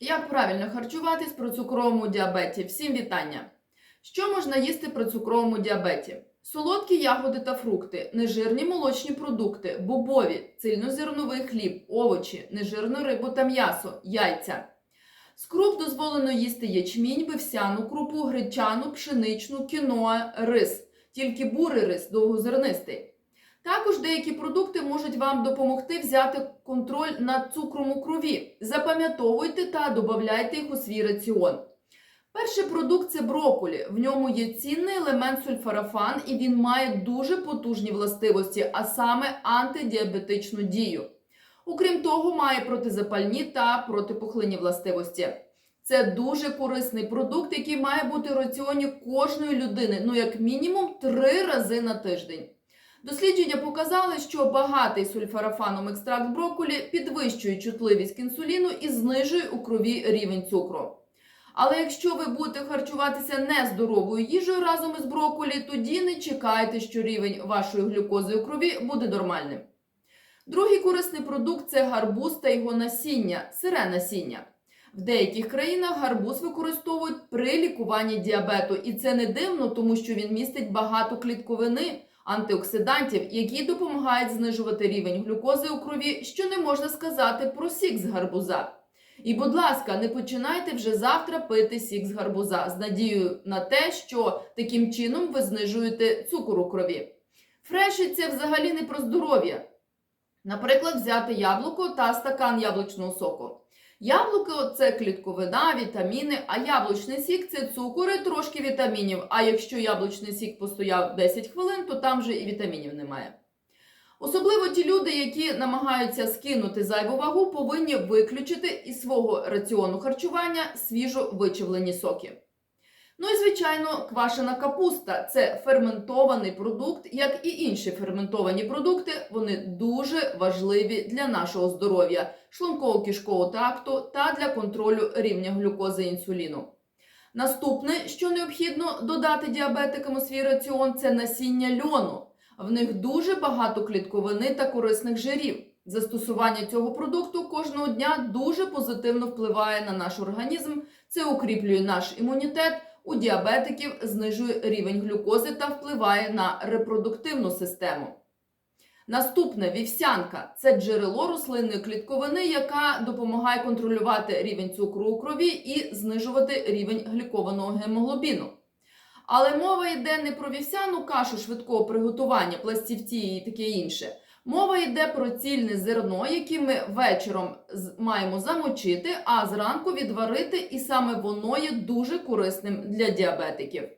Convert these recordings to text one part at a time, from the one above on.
Як правильно харчуватись при цукровому діабеті? Всім вітання! Що можна їсти при цукровому діабеті? Солодкі ягоди та фрукти, нежирні молочні продукти, бобові, цільнозерновий хліб, овочі, нежирну рибу та м'ясо, яйця. З круп дозволено їсти ячмінь, вівсяну крупу, гречану, пшеничну, кіноа, рис, тільки бурий рис, довгозернистий. Також деякі продукти можуть вам допомогти взяти контроль над цукром у крові. Запам'ятовуйте та додавайте їх у свій раціон. Перший продукт це брокколі. В ньому є цінний елемент сульфарафан, і він має дуже потужні властивості, а саме антидіабетичну дію. Окрім того, має протизапальні та протипухлинні властивості. Це дуже корисний продукт, який має бути в раціоні кожної людини, ну як мінімум три рази на тиждень. Дослідження показали, що багатий сульфарафаном екстракт брокколі підвищує чутливість інсуліну і знижує у крові рівень цукру. Але якщо ви будете харчуватися нездоровою їжею разом із брокколі, тоді не чекайте, що рівень вашої глюкози у крові буде нормальним. Другий корисний продукт це гарбуз та його насіння, сире насіння. В деяких країнах гарбуз використовують при лікуванні діабету, і це не дивно, тому що він містить багато клітковини, антиоксидантів, які допомагають знижувати рівень глюкози у крові, що не можна сказати про сік з гарбуза. І, будь ласка, не починайте вже завтра пити сік з гарбуза з надією на те, що таким чином ви знижуєте цукор у крові. Фреші це взагалі не про здоров'я. Наприклад, взяти яблуко та стакан яблучного соку. Яблуко це клітковина, вітаміни, а яблучний сік це цукор і трошки вітамінів. А якщо яблучний сік постояв 10 хвилин, то там вже і вітамінів немає. Особливо ті люди, які намагаються скинути зайву вагу, повинні виключити із свого раціону харчування свіжо вичавлені соки. Ну і звичайно, квашена капуста це ферментований продукт, як і інші ферментовані продукти, вони дуже важливі для нашого здоров'я, шлунково-кишкового тракту та для контролю рівня глюкози і інсуліну. Наступне, що необхідно додати діабетикам у свій раціон, це насіння льону. В них дуже багато клітковини та корисних жирів. Застосування цього продукту кожного дня дуже позитивно впливає на наш організм. Це укріплює наш імунітет, у діабетиків знижує рівень глюкози та впливає на репродуктивну систему. Наступне вівсянка це джерело рослинної клітковини, яка допомагає контролювати рівень цукру у крові і знижувати рівень глікованого гемоглобіну. Але мова йде не про вівсяну кашу швидкого приготування, пластівці і таке інше. Мова йде про цільне зерно, яке ми вечором маємо замочити, а зранку відварити, і саме воно є дуже корисним для діабетиків.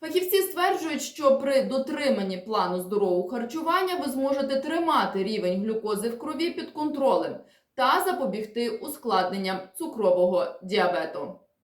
Фахівці стверджують, що при дотриманні плану здорового харчування ви зможете тримати рівень глюкози в крові під контролем та запобігти ускладненням цукрового діабету.